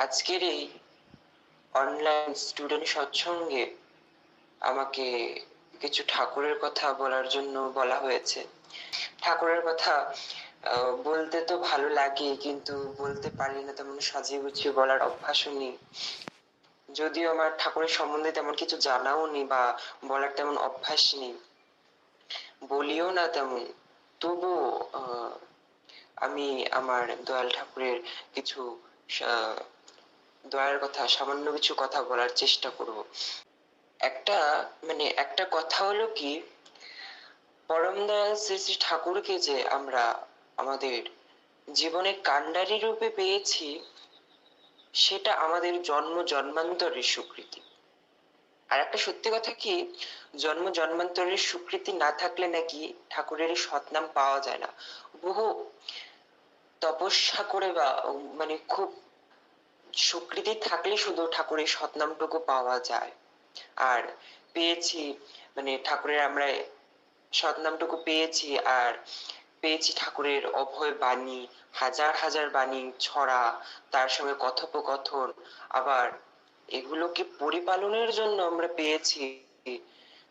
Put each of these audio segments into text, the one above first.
আজকের এই online student সৎসঙ্গে আমাকে কিছু ঠাকুরের কথা বলার জন্য বলা হয়েছে। ঠাকুরের কথা বলতে তো ভালো লাগে কিন্তু বলতে পারি না তেমন সাজিয়ে গুছিয়ে বলার অভ্যাসও নেই। যদিও আমার ঠাকুরের সম্বন্ধে তেমন কিছু জানাও নেই বা বলার তেমন অভ্যাস নেই। বলিও না তেমন। আহ, আমি আমার দয়াল ঠাকুরের কিছু দয়ার কথা, সামান্য কিছু কথা বলার চেষ্টা করব। একটা মানে একটা কথা হলো কি পরম দয়াল শ্রী শ্রী ঠাকুরকে যে আমরা আমাদের জীবনে কাণ্ডারি রূপে পেয়েছি, সেটা আমাদের জন্ম জন্মান্তরের স্বীকৃতি আর একটা সত্যি কথা কি, জন্ম জন্মান্তরের স্বীকৃতি না থাকলে নাকি ঠাকুরের সৎনাম পাওয়া যায় না। বহু তপস্যা করে বা মানে খুব স্বীকৃতি থাকলে শুধু ঠাকুরের সৎনামটুকু পাওয়া যায়। আর পেয়েছি মানে ঠাকুরের আমরা সৎনামটুকু পেয়েছি, আর পেয়েছি ঠাকুরের অভয় বাণী, হাজার হাজার বাণী ছড়া, তার সঙ্গে কথোপকথন। আবার এগুলোকে পরিপালনের জন্য আমরা পেয়েছি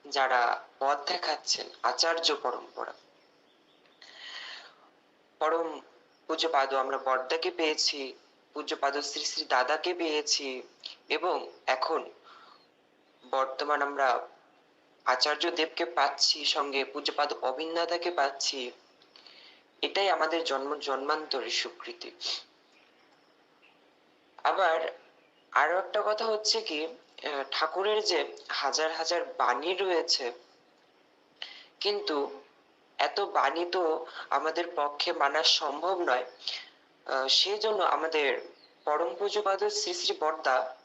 যারা পথ দেখাচ্ছেন, আচার্য পরম্পরা। পরম পূজ্যপাদ আমরা বর্দাকে পেয়েছি। পূজ্যপাদ শ্রী শ্রী দাদাকে পেয়েছি এবং এখন বর্তমান আমরা আচার্য দেবকে পাচ্ছি, সঙ্গে পূজ্যপাদ অবিন্দাদাকে পাচ্ছি। এটাই আমাদের জন্ম, জন্মান্তরের স্বীকৃতি আবার আরও একটা কথা হচ্ছে কি ঠাকুরের যে হাজার হাজার বাণী রয়েছে, কিন্তু এত বাণী তো আমাদের পক্ষে মানা সম্ভব নয়। সেই জন্য আমাদের পরম পূজ্যপাদ শ্রী শ্রী বর্দা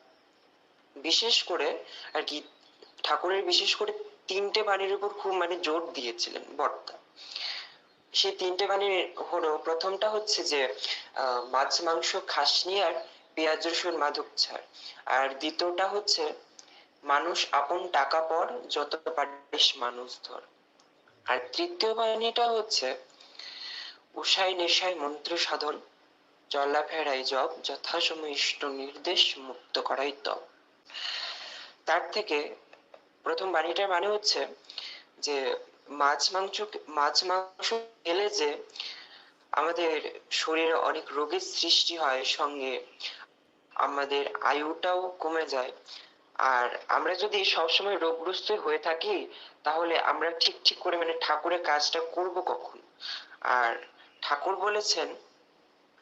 বিশেষ করে আর কি ঠাকুরের বিশেষ করে তিনটে বাণীর উপর খুব মানে জোর দিয়েছিলেন বর্দা। সেই তিনটে বাণী হলো, প্রথমটা হচ্ছে যে মাছ, মাংস, খাসনি আর পেঁয়াজ, রসুন, মাধব ছাড়। আর দ্বিতীয়টা হচ্ছে, মানুষ আপন টাকা পর যত পারিস মানুষ ধর। আর তৃতীয় বাণীটা হচ্ছে, উষায় নেশায় মন্ত্র সাধন। চলাফেরাই জব যথাসময় ইষ্ট নির্দেশ মুক্ত করাই তব তার থেকে প্রথম বাণীটার মানে হচ্ছে যে মাছ মাংস মাছ মাংস খেলে যে আমাদের শরীরে অনেক রোগের সৃষ্টি হয়, সঙ্গে আমাদের আয়ুটাও কমে যায়। আর আমরা যদি সবসময় রোগগ্রস্ত হয়ে থাকি, তাহলে আমরা ঠিক ঠিক করে মানে ঠাকুরের কাজটা করব কখন? আর ঠাকুর বলেছেন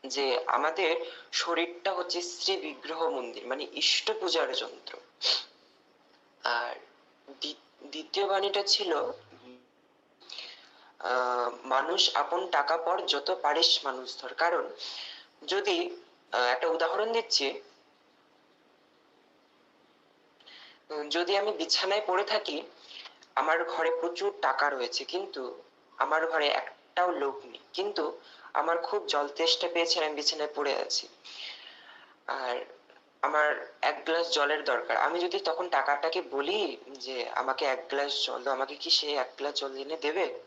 যে আমাদের শরীরটা হচ্ছে শ্রী বিগ্রহ মন্দির মানে ইষ্ট পূজার যন্ত্র। আর দ্বিতীয় বাণীটা ছিল মানুষ আপন টাকা পর যত পারিস মানুষ ধর। কারণ যদি একটা উদাহরণ দিচ্ছি যদি আমি বিছানায় পড়ে থাকি, আমার ঘরে প্রচুর টাকা রয়েছে, কিন্তু আমার ঘরে একটাও লোক নেই। কিন্তু আমার খুব জল তেষ্টা পেয়েছে আমি বিছানায় পড়ে আছি। আর আমার এক গ্লাস জলের দরকার। আমি যদি তখন টাকাটাকে বলি যে আমাকে এক গ্লাস জল আমাকে কি সে এক গ্লাস জল এনে দেবে?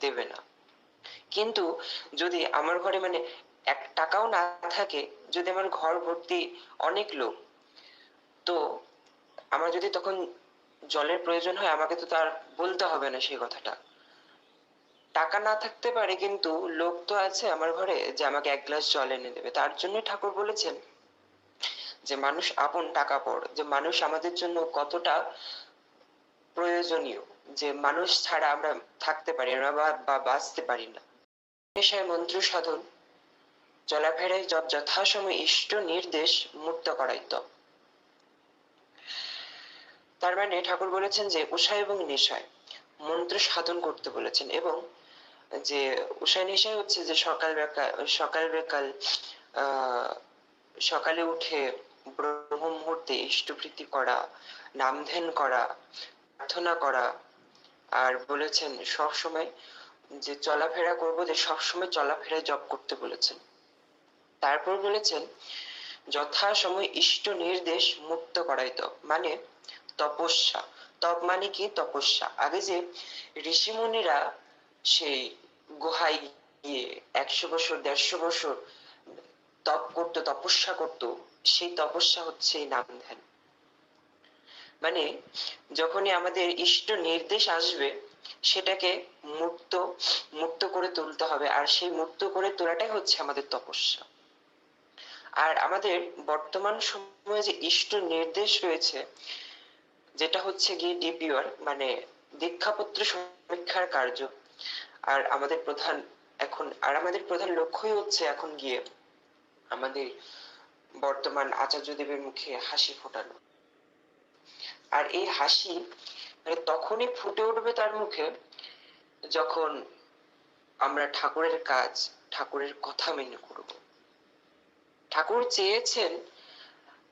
দেবে না। কিন্তু যদি আমার ঘরে মানে এক টাকাও না থাকে, যদি আমার ঘর ভর্তি অনেক লোক, তো আমার যদি তখন জলের প্রয়োজন হয়, আমাকে তো তার বলতে হবে না সেই কথাটা। টাকা না থাকতে পারে কিন্তু লোক তো আছে আমার ঘরে যে আমাকে এক গ্লাস জল এনে দেবে। তার জন্য ঠাকুর বলেছেন যে মানুষ আপন টাকা পর, যে মানুষ আমাদের জন্য কতটা প্রয়োজনীয়, যে মানুষ ছাড়া আমরা থাকতে পারি না বা বাঁচতে পারি না। নেশায় মন্ত্র সাধন, চলাফেরায় যথাসময় ইষ্ট নির্দেশ মুক্ত করাইত তার মানে ঠাকুর বলেছেন যে উষা এবং নেশায় মন্ত্র সাধন করতে বলেছেন এবং যে উষা নেশায় হচ্ছে যে সকাল সকাল বেকাল সকালে উঠে ব্রহ্ম মুহূর্তে ইষ্টপ্রীতি করা নাম ধ্যান করা, প্রার্থনা করা, আর বলেছেন সব সময় যে চলাফেরা করব যে সব সময় চলাফেরায় জপ করতে বলেছেন। তারপর বলেছেন যথা সময় ইষ্ট নির্দেশ মুক্ত করাইতো মানে তপস্যা। তপ মানে কি? তপস্যা। আগে যে ঋষিমুনিরা সেই গুহায় গিয়ে একশো বছর, দেড়শো বছর তপ করতো, তপস্যা করতো, সেই তপস্যা হচ্ছে নাম ধ্যান। মানে যখনই আমাদের ইষ্ট নির্দেশ আসবে, সেটাকে মূর্ত মুক্ত করে তুলতে হবে, আর সেই মুক্ত করে তোলাটাই হচ্ছে আমাদের তপস্যা। আর আমাদের বর্তমান সময়ে যে ইষ্ট নির্দেশ রয়েছে, যেটা হচ্ছে গিয়ে ডিপিওর মানে দীক্ষাপত্র সমীক্ষার কার্য আর আমাদের প্রধান এখন, আর আমাদের প্রধান লক্ষ্যই হচ্ছে এখন গিয়ে আমাদের বর্তমান আচার্য দেবের মুখে হাসি ফোটানো। আর এই হাসি মানে তখনই ফুটে উঠবে তার মুখে যখন আমরা ঠাকুরের কাজ, ঠাকুরের কথা মেনে করব। ঠাকুর চেয়েছেন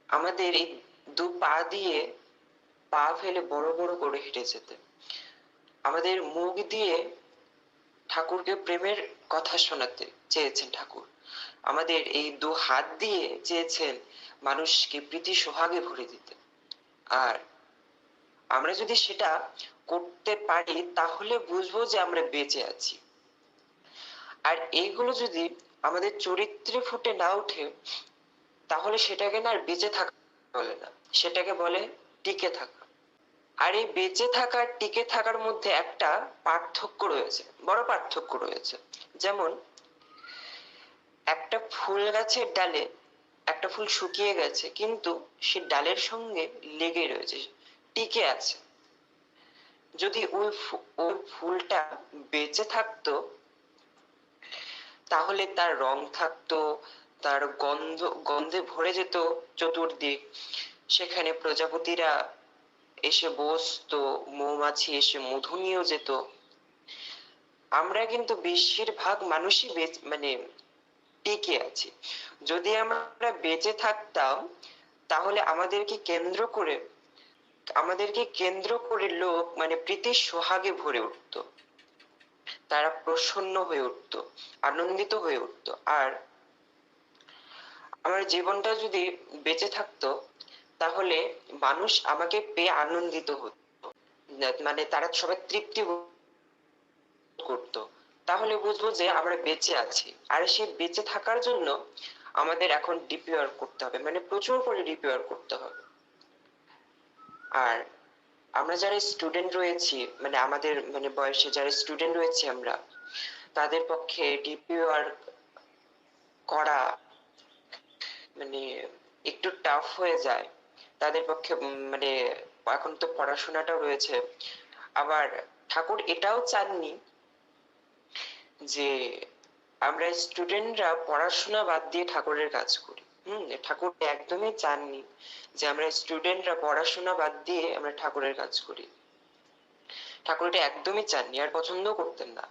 আমাদের এই দু পা দিয়ে পা ফেলে বড় বড় করে হেঁটে যেতে। আমাদের মুখ দিয়ে ঠাকুরকে প্রেমের কথা শোনাতে চেয়েছেন ঠাকুর। আমাদের এই দু হাত দিয়ে চেয়েছেন মানুষকে প্রীতি সোহাগে ভরে দিতে। আর আমরা যদি সেটা করতে পারি, তাহলে বুঝব যে আমরা বেঁচে আছি। আর এইগুলো যদি আমাদের চরিত্রে ফুটে না ওঠে, তাহলে সেটাকে না আর বেঁচে থাকা বলে না। সেটাকে বলে টিকে থাকা। আর এই বেঁচে থাকার, টিকে থাকার মধ্যে একটা পার্থক্য রয়েছে, বড় পার্থক্য রয়েছে। যেমন, একটা ফুল গাছের ডালে একটা ফুল শুকিয়ে গেছে, কিন্তু সে ডালের সঙ্গে লেগে রয়েছে, টিকে আছে। যদি ওই ওই ফুলটা বেঁচে থাকতো, তাহলে তার রং থাকতো, তার গন্ধ, গন্ধে ভরে যেত চতুর্দিক। সেখানে প্রজাপতিরা এসে বসতো, মৌমাছি এসে মধু নিয়েও যেত। আমরা কিন্তু বেশিরভাগ মানুষই মানে টিকে আছি। যদি আমরা বেঁচে থাকতাম, তাহলে আমাদেরকে কেন্দ্র করে, আমাদেরকে কেন্দ্র করে লোক মানে প্রীতির সোহাগে ভরে উঠত। তারা প্রসন্ন হয়ে উঠত, আনন্দিত হয়ে উঠত। আর আমার জীবনটা যদি বেঁচে থাকতো তাহলে মানুষ আমাকে পেয়ে আনন্দিত হতো। মানে তারা সবাই তৃপ্তি করত। তাহলে বুঝব যে আমরা বেঁচে আছি। আর সেই বেঁচে থাকার জন্য আমাদের এখন ডিপিআর করতে হবে। মানে প্রচুর করে ডিপিআর করতে হবে। আর আমরা যারা স্টুডেন্ট রয়েছি মানে আমাদের মানে বয়সে যারা স্টুডেন্ট রয়েছি আমরা, তাদের পক্ষে ডিপিআর করা মানে একটু টাফ হয়ে যায়। তাদের পক্ষে মানে এখন তো পড়াশোনাটাও রয়েছে। আবার ঠাকুর এটাও চাননি যে আমরা স্টুডেন্টরা পড়াশোনা বাদ দিয়ে ঠাকুরের কাজ করি। হম, ঠাকুর একদমই চাননি যে আমরা স্টুডেন্টরা পড়াশোনা বাদ দিয়ে আমরা ঠাকুরের কাজ করি। ঠাকুর এটা একদমই চাননি, আর পছন্দ করতেন না।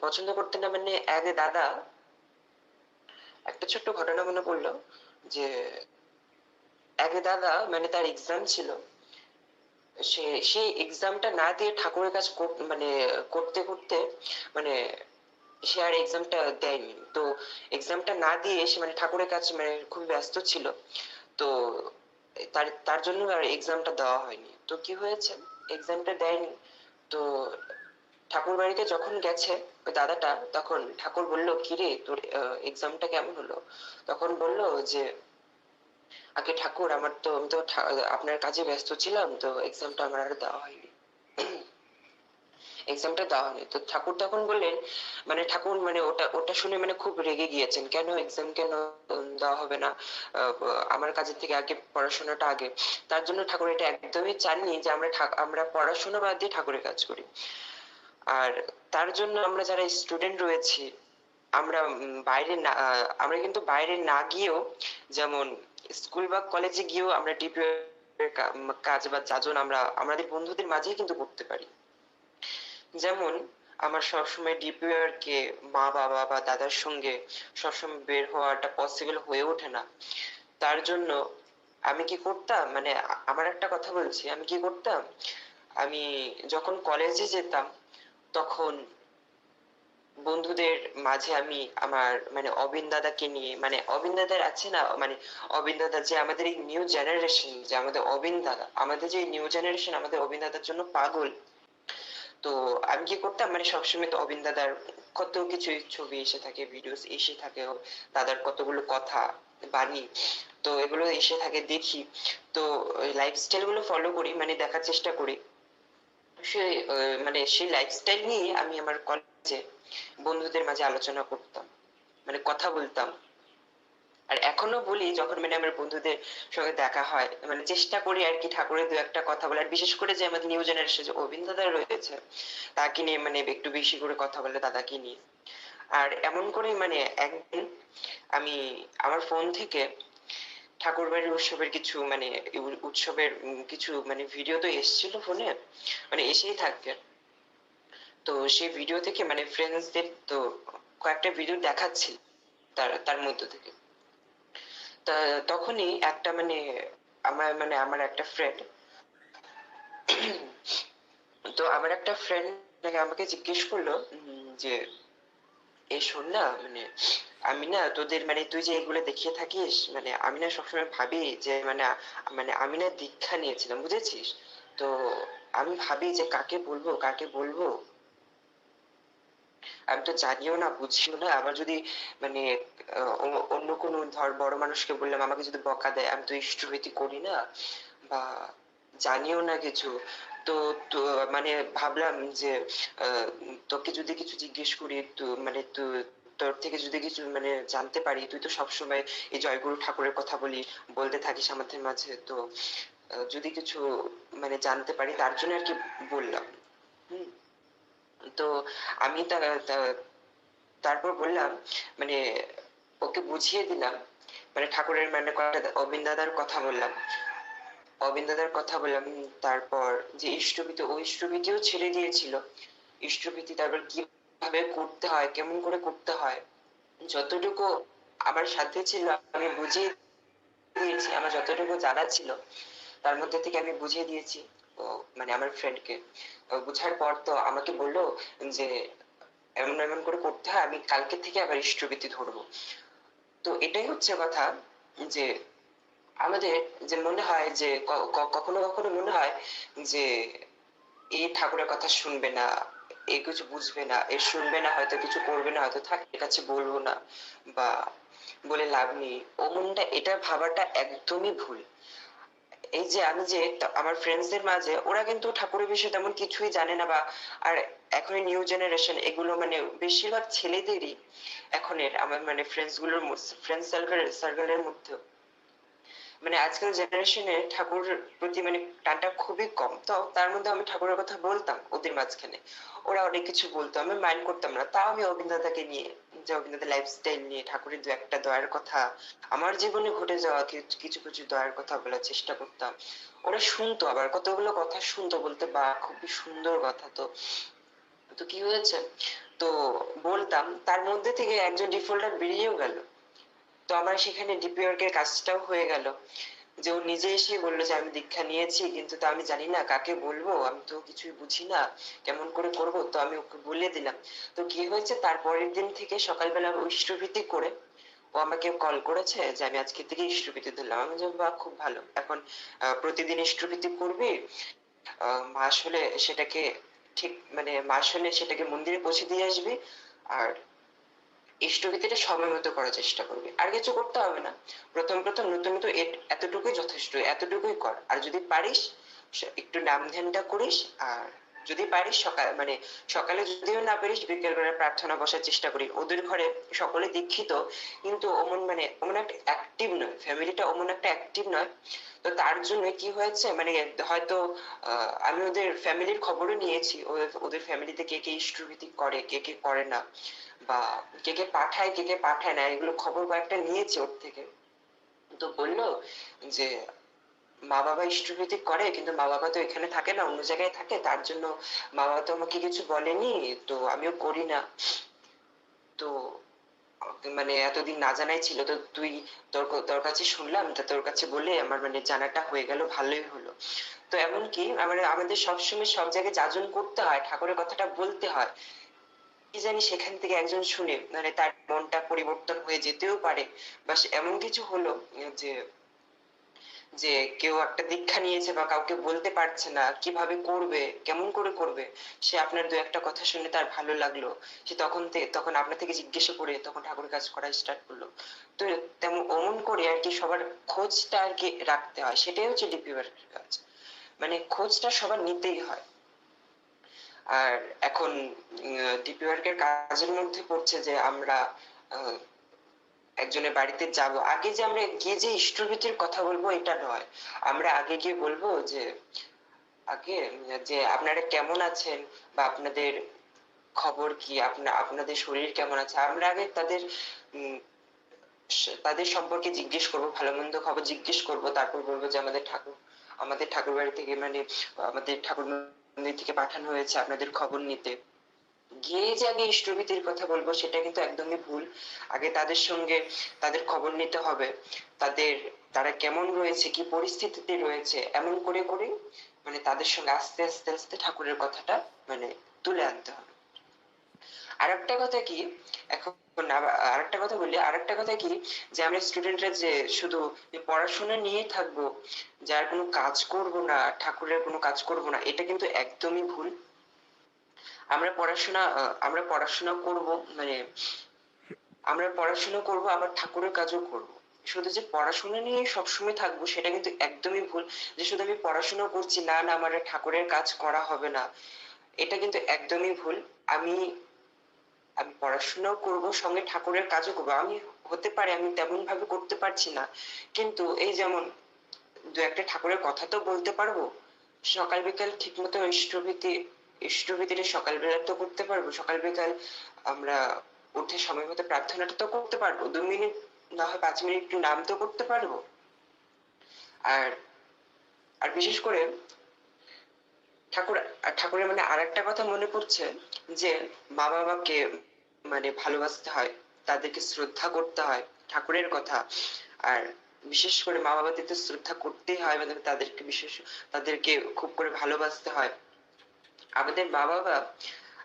পছন্দ করতেন না মানে এক দাদা, একটা ছোট্ট ঘটনা মনে পড়ল যে এক দাদা মানে তার এক্সাম ছিল। সে সেই এক্সামটা না দিয়ে ঠাকুরের কাজ মানে করতে করতে মানে সে আর এক্সামটা দেয়নি। তো এক্সামটা না দিয়ে সে মানে ঠাকুরের কাছে মানে খুব ব্যস্ত ছিল। তো তার তার জন্য আর এক্সামটা দেওয়া হয়নি। তো কি হয়েছে? এক্সামটা দেয়নি। তো ঠাকুর বাড়িতে যখন গেছে ওই দাদাটা, তখন ঠাকুর বলল, কিরে তোর এক্সামটা কেমন হলো? তখন বলল যে আগে ঠাকুর, আমার তো, আমি তো আপনার কাজে ব্যস্ত ছিলাম, তো এক্সামটা আমার আর দেওয়া হয়নি। এক্সামটা দেওয়া হয়নি। তো ঠাকুর তখন বললেন মানে ঠাকুর মানে ওটা ওটা শুনে মানে খুব রেগে গিয়েছেন, কেন এক্সাম কেন দেওয়া হবে না? আমার কাজের থেকে আগে, পড়াশোনাটা আগে। তার জন্য ঠাকুর এটা একদমই চাননি যে আমরা আমরা পড়াশোনা বাদ দিয়ে ঠাকুরের কাজ করি। আর তার জন্য আমরা যারা স্টুডেন্ট রয়েছি, আমরা বাইরে না আমরা কিন্তু বাইরে না গিয়েও যেমন স্কুল বা কলেজে গিয়েও আমরা ডিপিও কাজ বা যাজন আমরা, আমাদের বন্ধুদের মাঝেই কিন্তু করতে পারি। যেমন, আমার সবসময় ডিপিআর কে মা, বাবা বা দাদার সঙ্গে সবসময় বের হওয়াটা পসিবল হয়ে ওঠে না। তার জন্য আমি কি করতাম মানে আমার একটা কথা বলছি, আমি কি করতাম? আমি যখন কলেজে যেতাম, তখন বন্ধুদের মাঝে আমি আমার মানে অবিন দাদাকে নিয়ে মানে অবিন দাদার আছে না মানে অবিন দাদা যে আমাদের এই নিউ জেনারেশন যে আমাদের অবিন দাদা, আমাদের যে নিউ জেনারেশন আমাদের অবিন দাদার জন্য পাগল। তো আমি কি করতাম মানে সবসময় তো অবিন দাদার কত কিছু ছবি এসে থাকে ভিডিওস এসে থাকে দাদার কতগুলো কথা বাণী, তো এগুলো এসে থাকে দেখি। তো লাইফস্টাইলগুলো ফলো করি মানে দেখার চেষ্টা করি। সে মানে সেই লাইফস্টাইল নিয়ে আমি আমার কলেজে বন্ধুদের মাঝে আলোচনা করতাম মানে কথা বলতাম। আর এখনও বলি, যখন মানে আমার বন্ধুদের সঙ্গে দেখা হয় মানে চেষ্টা করি আর কি ঠাকুরের দু একটা কথা বলার। বিশেষ করে যে আমাদের নিউ জেনারেশন যে অবিন দাদা রয়েছে, তাকে নিয়ে মানে একটু বেশি করে কথা বলে দাদাকে নিয়ে। আর এমন করে মানে একদিন আমি আমার ফোন থেকে ঠাকুর বাড়ির উৎসবের কিছু মানে উৎসবের কিছু মানে ভিডিও তো এসেছিল ফোনে মানে এসেই থাকবে। তো সেই ভিডিও থেকে মানে ফ্রেন্ডসদের তো কয়েকটা ভিডিও দেখাচ্ছি তার তার মধ্য থেকে। তা তখনই একটা মানে আমার মানে আমার একটা ফ্রেন্ড তো আমার একটা ফ্রেন্ড আমাকে জিজ্ঞেস করল যে এই শোন না মানে আমি না তোদের মানে তুই যে এগুলো দেখিয়ে থাকিস মানে আমি না সবসময় ভাবি যে মানে মানে আমি না দীক্ষা নিয়েছিলাম, বুঝেছিস? তো আমি ভাবি যে কাকে বলব কাকে বলব? আমি তো জানিও না, বুঝিও না, আবার যদি মানে অন্য কোনো ধর বড় মানুষকে বললাম, আমাকে যদি বকা দেয়, আমি তো ইষ্টভীতি করি না, বা জানিও না কিছু। তো মানে ভাবলাম যে তোকে যদি কিছু জিজ্ঞেস করি মানে তো তোর থেকে যদি কিছু মানে জানতে পারি, তুই তো সবসময় এই জয়গুরু ঠাকুরের কথা বলি, বলতে থাকিস আমাদের মাঝে, তো যদি কিছু মানে জানতে পারি, তার জন্য আর কি বললাম। তো আমি তারপর বললাম মানে ওকে বুঝিয়ে দিলাম মানে ঠাকুরের মানে অবিন দাদার কথা বললাম। অবিন দাদার কথা বললাম, তারপর যে ইষ্টভীতি ও ইষ্টভীতিও ছেড়ে দিয়েছিল। ইষ্টভীতি তারপর কীভাবে করতে হয়, কেমন করে করতে হয়, যতটুকু আমার সাথে ছিল, আমি বুঝিয়ে দিয়েছি, আমার যতটুকু জানা ছিল, তার মধ্যে থেকে আমি বুঝিয়ে দিয়েছি মানে আমার ফ্রেন্ডকে বুঝার পর তো আমাকে বলল যে, এমন এমন করে করতে হয়, আমি কালকে থেকে আবার ইষ্টভীতি ধরবো। তো এটাই হচ্ছে কথা, যে আমাদের যে মনে হয় যে কখনো কখনো মনে হয় যে, এই ঠাকুরের কথা শুনবে না এ কিছু বুঝবে না, এ শুনবে না, হয়তো কিছু করবে না, হয়তো থাক এর কাছে বলব না বা বলে লাভ নেই। ও মনটা, এটা ভাবাটা একদমই ভুল। এই যে আমি যে আমার ফ্রেন্ডসদের মাঝে, ওরা কিন্তু ঠাকুরের বিষয়ে তেমন কিছুই জানে না বা, আর এখন নিউ জেনারেশন এগুলো মানে বেশিরভাগ ছেলেদেরই এখনের, আমার মানে ফ্রেন্ডসগুলোর ফ্রেন্ড সার্কেল সার্কেলের মধ্যে মানে আজকাল জেনারেশনে ঠাকুর প্রতি মানে টানটা খুবই কম। তো তার মধ্যে আমি ঠাকুরের কথা বলতাম ওদের মাঝখানে। ওরা অনেক কিছু বলতো, আমি মাইন্ড করতাম না। তাও আমি অভিনেতাকে নিয়ে, যে অভিনেতা লাইফস্টাইল নিয়ে, ঠাকুরের দু একটা দয়ার কথা, আমার জীবনে ঘটে যাওয়া কিছু কিছু দয়ার কথা বলার চেষ্টা করতাম। ওরা শুনতো আবার, কতগুলো কথা শুনতো বলতে, বা খুবই সুন্দর কথা তো। তো কি হয়েছে? তো বলতাম, তার মধ্যে থেকে একজন ডিফল্টার বেরিয়েও গেল। তো আমার সেখানে ডিপিওয়ার্কের কাজটাও হয়ে গেল। যে ও নিজে এসে বলল যে, আমি দীক্ষা নিয়েছি, কিন্তু তো আমি জানি না কাকে বলব, আমি তো কিছুই বুঝি না, কেমন করে করব? তো আমি ওকে বলে দিলাম। তো কি হয়েছে, তার পরের দিন থেকে সকালবেলা ও ইষ্টভীতি করে, ও আমাকে কল করেছে যে, আমি আজকে থেকে ইষ্টভীতি ধরলাম। আমি যে বাহ, খুব ভালো। এখন প্রতিদিন ইষ্টভীতি করবি মাস হলে সেটাকে ঠিক মানে মাস হলে সেটাকে মন্দিরে পৌঁছে দিয়ে আসবি, আর ইষ্টভীতিটা সময় মতো করার চেষ্টা করবে। আর কিছু করতে হবে না। প্রথম প্রথম নতুন নতুন এতটুকুই যথেষ্ট, এতটুকুই কর। আর যদি পারিস একটু নাম ধ্যানটা করিস আর যদি পারিস সকাল মানে সকালে যদিও না পারিস বিকেল বেলা প্রার্থনা বসার চেষ্টা করি ওদের ঘরে সকলে দীক্ষিত, কিন্তু ওমন মানে ওমন একটা অ্যাক্টিভ নয়। ফ্যামিলিটা ওমন একটা অ্যাক্টিভ নয়। তো তার জন্য কি হয়েছে মানে হয়তো আমি ওদের ফ্যামিলির খবরও নিয়েছি। ওদের- ফ্যামিলিতে কে কে ইষ্টভীতি করে, কে কে করে না, বা কে কে পাঠায়, কে কে পাঠায় না, এগুলো খবর কয়েকটা নিয়েছি ওর থেকে। তো বলল যে মা বাবা ইষ্টভীতি করে, কিন্তু মা বাবা তো এখানে থাকে না, অন্য জায়গায় থাকে, তার জন্য মা বাবা তো আমাকে কিছু বলেনি, তো আমিও করি না। তো মানে এতদিন না জানাই ছিল, তো তুই তোর তোর কাছে শুনলাম, তা তোর কাছে বলে আমার মানে জানাটা হয়ে গেল, ভালোই হলো। তো এমনকি আমার, আমাদের সবসময় সব জায়গায় যাজন করতে হয়, ঠাকুরের কথাটা বলতে হয়। কি জানি সেখান থেকে একজন শুনে মানে তার মনটা পরিবর্তন হয়ে যেতেও পারে। বা এমন কিছু হলো যে যে কেউ একটা দীক্ষা নিয়েছে বা কাউকে বলতে পারছে না, কীভাবে করবে, কেমন করে করবে, সে আপনার দু একটা কথা শুনে তার ভালো লাগল। সে তখন তখন আপনার থেকে জিজ্ঞেস করে তখন ঠাকুরের কাজ করা স্টার্ট করল। তো তেমন অমন করে আর কি সবার খোঁজটা আর কি রাখতে হয়। সেটাই হচ্ছে ডিপি ওয়ার্কের কাজ। মানে খোঁজটা সবার নিতেই হয়। আর এখন ডিপি ওয়ার্কের কাজের মধ্যে পড়ছে যে আমরা একজনের বাড়িতে যাব। আগে যে আমরা গিয়ে যে ইষ্টভীতির কথা বলব, এটা নয়। আমরা আগে গিয়ে বলব যে, আগে যে আপনারা কেমন আছেন বা আপনাদের খবর কি? আপনা, আপনাদের শরীর কেমন আছে? আমরা আগে তাদের তাদের সম্পর্কে জিজ্ঞেস করব, ভালো মন্দ খবর জিজ্ঞেস করব। তারপর বলব যে আমাদের ঠাকুর আমাদের ঠাকুর বাড়ি থেকে মানে আমাদের ঠাকুর থেকে পাঠানো হয়েছে আপনাদের খবর নিতে। গিয়ে যে আগে ইষ্টভীতির কথা বলব, সেটা কিন্তু একদমই ভুল। আগে তাদের সঙ্গে তাদের খবর নিতে হবে। তাদের, তারা কেমন রয়েছে, কি পরিস্থিতিতে রয়েছে, এমন করে করে মানে তাদের সঙ্গে আস্তে আস্তে আস্তে ঠাকুরের কথাটা মানে তুলে আনতে হবে। আর একটা কথা কি, এখন আবার আরেকটা কথা বলি, আরেকটা কথা কি, যে আমরা স্টুডেন্টরা যে শুধু পড়াশোনা নিয়ে থাকব যার কোনো কাজ করব না, ঠাকুরের কোনো কাজ করব না, এটা কিন্তু একদমই ভুল। আমরা পড়াশোনা আমরা পড়াশোনা করব মানে আমরা পড়াশোনা করব, আবার ঠাকুরের কাজও করব। শুধু যে পড়াশোনা নিয়ে সবসময় থাকব, সেটা কিন্তু একদমই ভুল। যে শুধু আমি পড়াশোনা করছি, না না, আমার ঠাকুরের কাজ করা হবে না, এটা কিন্তু একদমই ভুল। আমি আমি পড়াশোনাও করব, সঙ্গে ঠাকুরের কাজও করব। আমি হতে পারে, আমি তেমন ভাবে করতে পারছি না। কিন্তু এই যেমন দু একটা ঠাকুরের কথা তো বলতে পারব, সকাল বিকাল ঠিক মতো ইষ্টভীতি ইষ্টভীতিটা সকাল বেলা তো করতে পারব, সকাল বিকাল আমরা উঠে সময় মতো প্রার্থনাটা তো করতে পারব, দু মিনিট না হয় পাঁচ মিনিট একটু নাম তো করতে পারব। আর আর বিশেষ করে ঠাকুর ঠাকুরের মানে আরেকটা কথা মনে পড়ছে যে মা বাবাকে মানে ভালোবাসতে হয়, তাদেরকে শ্রদ্ধা করতে হয়, ঠাকুরের কথা। আর বিশেষ করে মা বাবাদের তো শ্রদ্ধা করতেই হয় মানে তাদেরকে বিশেষ তাদেরকে খুব করে ভালোবাসতে হয়। আমাদের মা বাবা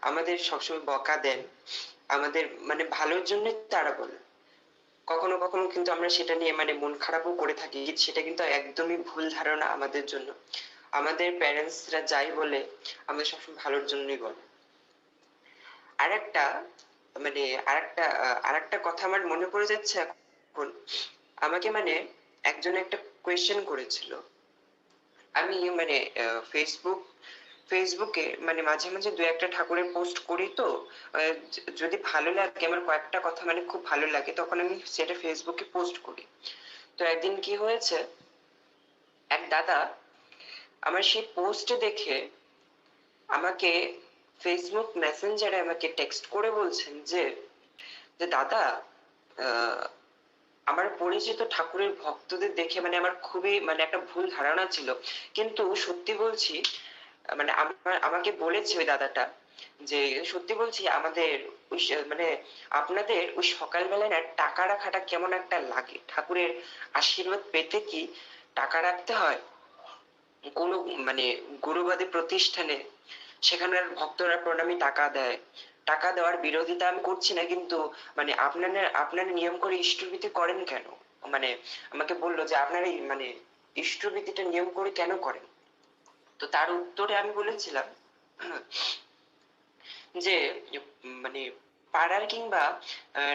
আমাদের সবসময় বকা দেন আমাদের মানে ভালোর জন্য তারা বলেন কখনো কখনো কিন্তু আমরা সেটা নিয়ে মানে মন খারাপও করে থাকি সেটা কিন্তু একদমই ভুল ধারণা আমাদের জন্য। আমাদের প্যারেন্টসরা যাই বলে আমাদের সবসময় ভালোর জন্যই বলে। আরেকটা মানে আরেকটা আহ, আরেকটা কথা আমার মনে পড়ে যাচ্ছে এখন। আমাকে মানে একজন একটা কোয়েশ্চেন করেছিল। আমি মানে ফেসবুক ফেসবুকে মানে মাঝে মাঝে দু একটা ঠাকুরের পোস্ট করি তো যদি ভালো লাগে, আমার কয়েকটা কথা মানে খুব ভালো লাগে, তখন আমি সেটা ফেসবুকে পোস্ট করি। তো একদিন কি হয়েছে, এক দাদা আমার সেই পোস্ট দেখে আমাকে ফেসবুক মেসেঞ্জারে আমাকে টেক্সট করে বলছেন যে যে দাদা আমার পরিচিত ঠাকুরের ভক্তদের দেখে মানে আমার খুবই মানে একটা ভুল ধারণা ছিল। কিন্তু সত্যি বলছি মানে আমাকে বলেছে ওই দাদাটা যে, সত্যি বলছি আমাদের মানে আপনাদের ওই সকালবেলায় না টাকা রাখাটা কেমন একটা লাগে? ঠাকুরের আশীর্বাদ পেতে কি টাকা রাখতে হয়? কোনো মানে গুরুবাদী প্রতিষ্ঠানে সেখানের ভক্তরা প্রণামী টাকা দেয়। টাকা দেওয়ার বিরোধিতা আমি করছি না, কিন্তু মানে আপনারা আপনারা নিয়ম করে ইষ্টভীতি করেন কেন? মানে আমাকে বলল যে, আপনারা মানে ইষ্টভীতিটা নিয়ম করে কেন করেন? তো তার উত্তরে আমি বলেছিলাম যে মানে পাড়ার কিংবা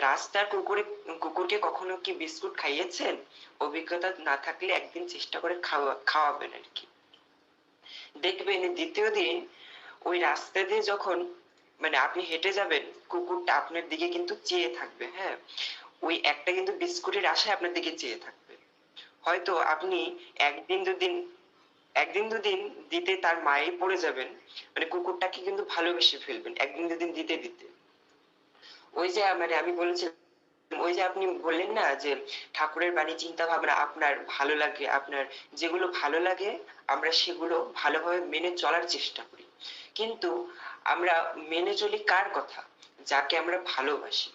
রাস্তার কুকুরে, কুকুরকে কখনো কি বিস্কুট খাইয়েছেন? অভিজ্ঞতা না থাকলে একদিন চেষ্টা করে খাওয়া, খাওয়াবেন আর কি। দেখবেন দ্বিতীয় দিন ওই রাস্তা দিয়ে যখন মানে আপনি হেঁটে যাবেন, কুকুরটা আপনার দিকে কিন্তু চেয়ে থাকবে হ্যাঁ? ওই একটা কিন্তু বিস্কুটের আশায় আপনার দিকে চেয়ে থাকবে। হয়তো আপনি একদিন দুদিন একদিন দুদিন দিতে তার মায়ে পড়ে যাবেন মানে কুকুরটাকে কিন্তু ভালোবেসে ফেলবেন, একদিন দুদিন দিতে দিতে। ওই যে মানে আমি বলেছিলাম, ওই যে আপনি বললেন না যে ঠাকুরের বাণী চিন্তা ভাবনা আপনার ভালো লাগে, আপনার যেগুলো ভালো লাগে, আমরা সেগুলো ভালোভাবে মেনে চলার চেষ্টা করি। কিন্তু আমরা মেনে চলি কার কথা? যাকে আমরা ভালোবাসি।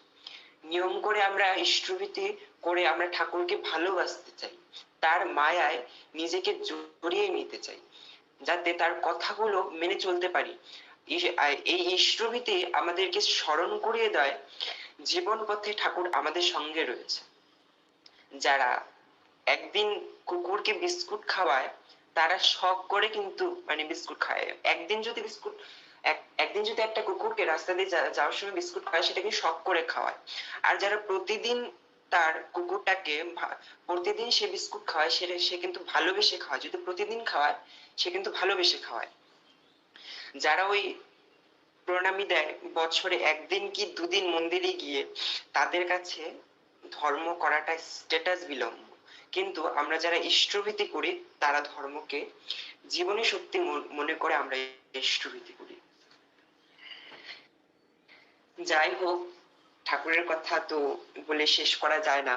নিয়ম করে আমরা ইষ্টভীতি করে আমরা ঠাকুরকে ভালোবাসতে চাই। তার মায়ায় নিজেকে জড়িয়ে নিতে চাই, যাতে তার কথাগুলো মেনে চলতে পারি। এই- এই আমাদেরকে স্মরণ করিয়ে দেয় জীবন পথে ঠাকুর আমাদের সঙ্গে রয়েছে। যারা একদিন কুকুরকে বিস্কুট খাওয়ায়, তারা শখ করে কিন্তু মানে বিস্কুট খায়। একদিন যদি বিস্কুট একদিন যদি একটা কুকুরকে রাস্তা দিয়ে যাওয়ার সময় বিস্কুট খাওয়ায় সেটাকে শখ করে খাওয়ায়। আর যারা প্রতিদিন তার কুকুরটাকে প্রতিদিন সে বিস্কুট খাওয়ায় সে সে কিন্তু ভালোবেসে খাওয়ায় যদি প্রতিদিন খাওয়ায় সে কিন্তু ভালোবেসে খাওয়ায়। যারা ওই প্রণামী দেয়, বছরে একদিন কি দুদিন মন্দিরে গিয়ে তাদের কাছে ধর্ম করাটা স্ট্যাটাস বিলম্ব। কিন্তু আমরা যারা ইষ্টভীতি করি, তারা ধর্মকে জীবনী শক্তি মনে করে আমরা ইষ্টভীতি করি। যাই হোক ঠাকুরের কথা তো বলে শেষ করা যায় না।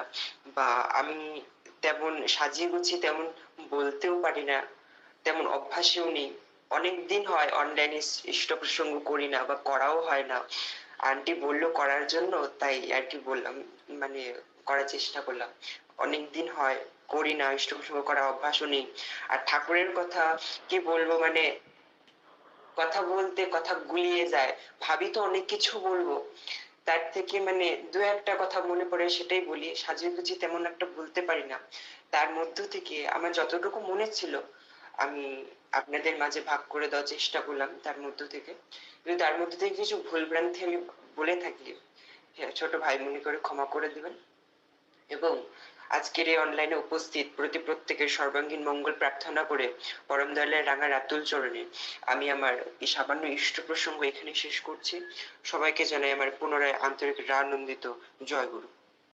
বা আমি তেমন সাজিয়ে গুছিয়ে তেমন বলতেও পারি না, তেমন অভ্যাসেও নেই। অনেক দিন হয় অনলাইনে ইষ্ট প্রসঙ্গ করি না বা করাও হয় না। আন্টি বলল করার জন্য, তাই আর কি বললাম মানে করার চেষ্টা করলাম। অনেক দিন হয় করি না, ইষ্ট প্রসঙ্গ করার অভ্যাসও নেই। আর ঠাকুরের কথা কি বলব মানে কথা বলতে কথা গুলিয়ে যায়। ভাবি তো অনেক কিছু বলব। তার থেকে মানে দু একটা কথা মনে পড়ে সেটাই বলি। সাজিয়ে গুছিয়ে তেমন একটা বলতে পারি না। তার মধ্য থেকে আমার যতটুকু মনে ছিল, আমি আপনাদের মাঝে ভাগ করে দেওয়ার চেষ্টা করলাম তার মধ্য থেকে। কিন্তু তার মধ্যে থেকে কিছু ভুল ভ্রান্তি আমি বলে থাকি। ছোট ভাই মনে করে ক্ষমা করে দিবেন। এবং আজকের এই অনলাইনে উপস্থিত প্রতি প্রত্যেকের সর্বাঙ্গীন মঙ্গল প্রার্থনা করে পরম দয়ালের রাঙা রাতুল চরণে আমি আমার এই সামান্য ইষ্ট প্রসঙ্গ এখানে শেষ করছি। সবাইকে জানাই আমার পুনরায় আন্তরিক রানন্দিত জয় গুরু